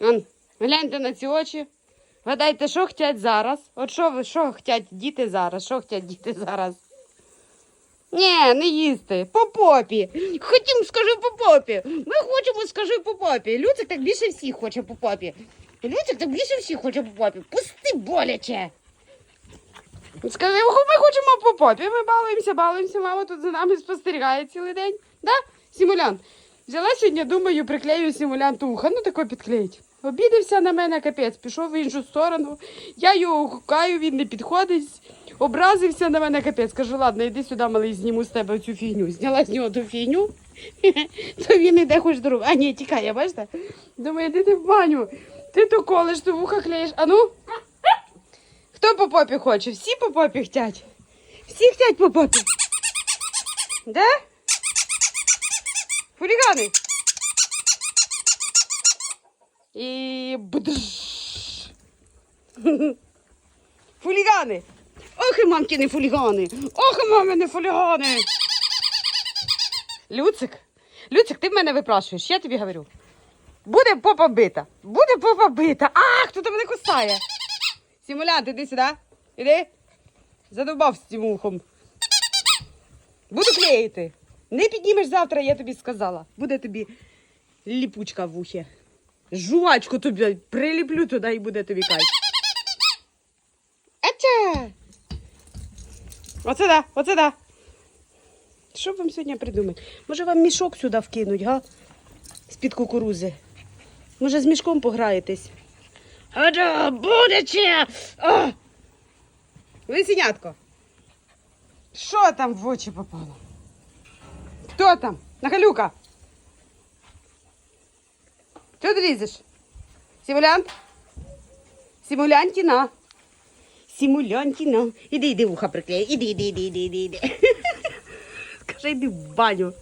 Он, гляньте на ці очі. Гадайте, що хочуть зараз? От що що хочуть діти зараз? Що хочуть діти зараз? Ні, не їсти. По попі. Хотім, скажи по попі. Ми хочемо, скажи по попі. Люцик так більше всіх хоче по попі. Люцик так більше всіх хоче по попі. Пусти боляче. Скажи, ми хочемо по попі. Ми балуємося, балуємося. Мама тут за нами спостерігає цілий день. Да? Симулянт. Взяла сьогодні, думаю, приклею симулянту ухо. Ну тако підклеїть. Обідався на мене капець, пішов в іншу сторону. Я його гукаю, він не підходить. Образився на мене капець. Кажу, ладно, йди сюди, малий, зніму з тебе цю фігню. Зняла з нього ту фігню, то він іде хоч дорогу. А ні, тікає, бачите? Думаю, іди ти в баню. Ти то колиш, то вуха клеїш. А ну? Хто по попі хоче? Всі по попі хотять. Всі хотять по попі. Да? Хулігани. І бдж. Фулігани. Ох, і мамкіни фулігани. Ох, і мамини фулігани. Люцик, Люцик, ти в мене випрашуєш, я тобі говорю. Буде попа бита. Буде попа бита. А, хто там мене кусає? Симулянт, іди сюди. Іди. Задовбав з цим ухом. Буду клеїти. Не піднімеш завтра, я тобі сказала. Буде тобі ліпучка в ухі. Жувачку тобі приліплю туди і буде тобі кайф. Ече! Оце да, оце да. Що вам сьогодні придумати? Може вам мішок сюди вкинуть, га? З-під кукурузи. Може, з мішком пограєтесь? Ада, будече! Лисенятко. Що там в очі попало? Хто там? Нахалюка? Що ти лізеш? Симулянт? Симулянтіна. Симулянтіна. Іди, іди, вуха приклею. Іди, іди, іди, іди, іди, іди. Скажи, йди в баню.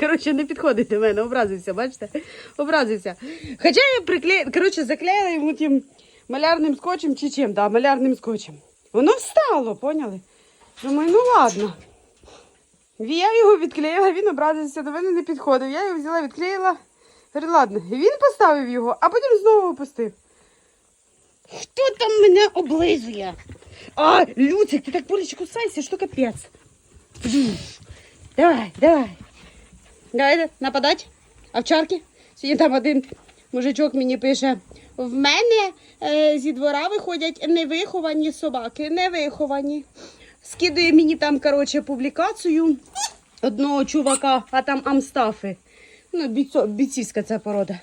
Коротше, не підходить до мене, образився, бачите? Образився. Хоча я приклеїла, коротше, заклеїла йому тим малярним скотчем чи чим, да, малярним скотчем. Воно встало, поняли? Думаю, ну ладно. Я його відклеїла, він образився, до мене не підходив. Я його взяла, відклеїла. Говорю, ладно, він поставив його, а потім знову опустив. Хто там мене облизує? А, Люцик, ти так боляче кусайся, що капець. Давай, давай. Давай нападать. Овчарки. Сьогодні там один мужичок мені пише: в мене е, зі двора виходять невиховані собаки, невиховані. Скидує мені там, коротше, публікацію одного чувака, а там амстафи. Ну, бійцо, бійцівська ця порода.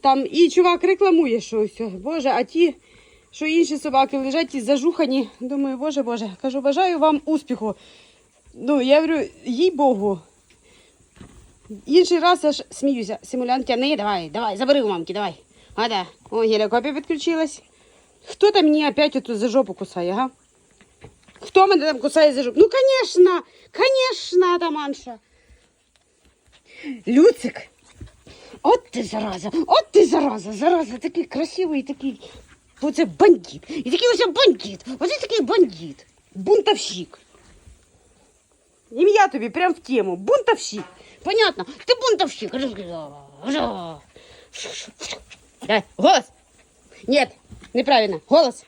Там і чувак рекламує, що ось, боже, а ті, що інші собаки лежать ті зажухані. Думаю, боже, боже, кажу, бажаю вам успіху. Ну, я говорю, їй Богу. Інший раз аж сміюся. Симулянт тяни, давай, давай, забери у мамки, давай. А да. О, гелікопія підключилась. Хто там мені опять оту за жопу кусає, га? Хто мене там кусає за жопу? Ну, конечно, конечно, атаманша. Люцик. От ти зараза, от ти зараза, зараза, такий красивий, такий. Оце бандит. І такий ось бандит. Оце такий бандит. Бунтовщик. Ім'я тобі прям в тему. Бунтовщик. Понятно? Ти бунтовщик. Давай, голос. Нет, неправильно. Голос.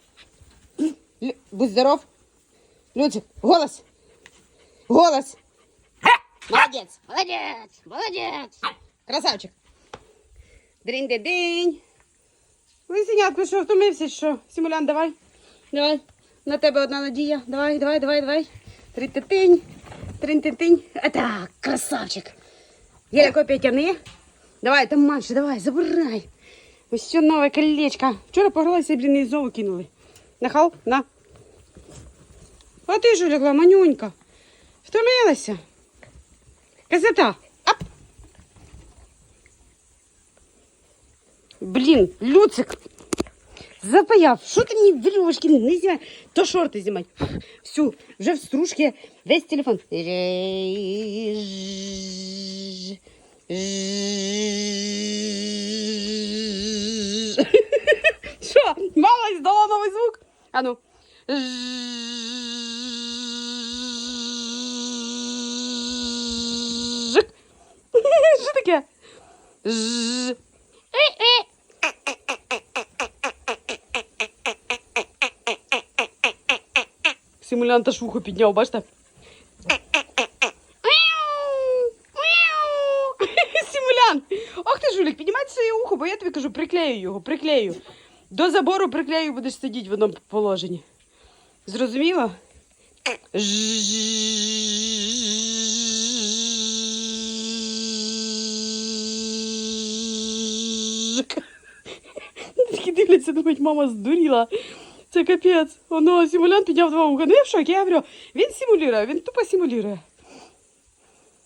Лю- Будь здоров. Люцик, голос. Голос. Молодець, молодець, молодець. Красавчик. Дринь-де-динь. Лисенятко, що втомився, що? Симулян, давай. Давай. На тебе одна надія. Давай, давай, давай, давай. Трин-ти-тинь. Трин-ти-тинь. А так, красавчик. Гелікопія тяни. Давай, там манше, давай, забирай. Ось що нове колечко. Вчора погралися, блін, і знову кинули. Нахал, на. А ти ж лягла, манюнька. Втомилася. Красота. Ап. Блін, Люцик. Запаяв. Що ти мені веревочки не знімай? То шорти знімай. Всю, вже в стружці весь телефон. Що? Мама здала новий звук? А ну. Що таке? Симулянт аж вухо підняв, бачите? Симулянт! Ох ти, жулік, піднімай своє ухо, бо я тобі кажу, приклею його, приклею. До забору приклею, будеш сидіти в одному положенні. Зрозуміло? Жжик. Такі дивляться, думають, мама здуріла. Це капець. Воно симулянт підняв два уха. Ну я в шокі, я говорю, він симулює, він тупо симулює.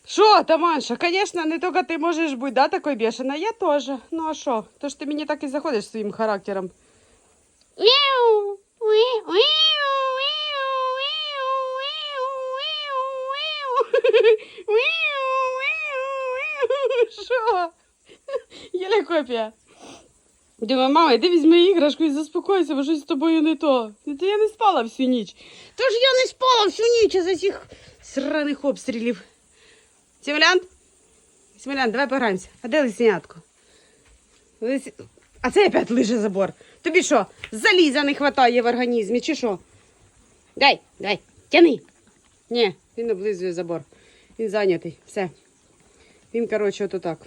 Що, Таманша, звісно, не тільки ти можеш бути, да, такою бешена, я теж. Ну а що? То ж ти мені так і заходиш своїм характером. Мяу, Що? Єля копія. Думаю, мама, іди візьми іграшку і заспокойся, бо щось з тобою не то. Та я не спала всю ніч. Тож я не спала всю ніч із цих сраних обстрілів. Сімулянт? Сімулянт, давай пограємося. А де лисенятко? Лис... А це опять лише забор. Тобі що, заліза не вистачає в організмі, чи що? Дай, дай, тяни. Ні, він облизує забор. Він зайнятий. Все. Він, коротше, ото так.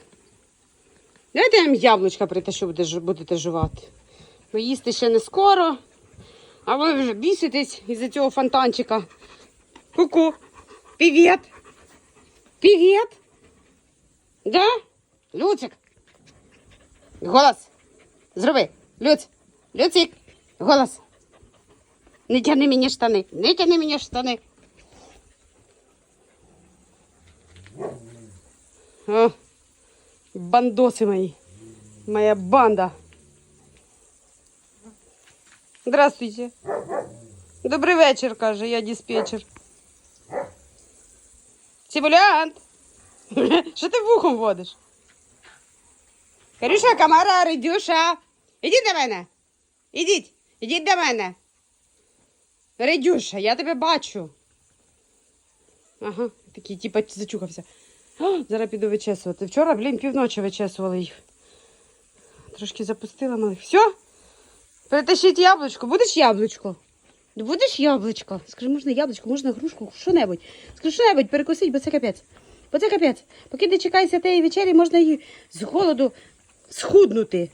Давайте я вам яблучка притащу, будете, будете жувати. Ви їсти ще не скоро, а ви вже біситесь із-за цього фонтанчика. Ку-ку. Привіт. Привіт. Да? Люцик. Голос. Зроби. Люць. Люцик. Голос. Не тяни мені штани. Не тяни мені штани. О, бандоси мої. Моя банда. Здравствуйте. Добрий вечір, каже, я диспетчер. Симулянт. Що ти вухом водиш? Карюша, Камара, Редюша. Ідіть до мене. Ідіть, ідіть до мене. Редюша, я тебе бачу. Ага, такий, типа, зачухався. Зараз піду вичесувати. Вчора, блін, півночі вичесували їх. Трошки запустила малих. Все? Перетащіть яблучко. Будеш яблучко? Будеш яблучко? Скажи, можна яблучко, можна грушку, що-небудь. Скажи, що-небудь перекусить, бо це капець. Бо це капець. Поки ти чекаєшся тієї вечері, можна її з голоду схуднути.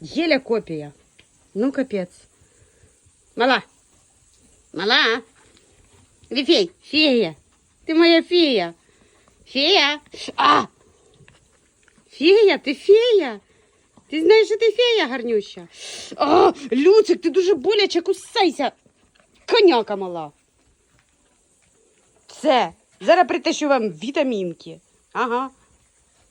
Єля копія. Ну, капець. Мала. Мала. Іди фей, фея. Ти моя фея. Фея. А! Фея, ти фея. Ти знаєш, що ти фея гарнюща. А, Люцик, ти дуже боляче кусайся. Коняка мала. Все. Зараз притащу вам вітамінки. Ага.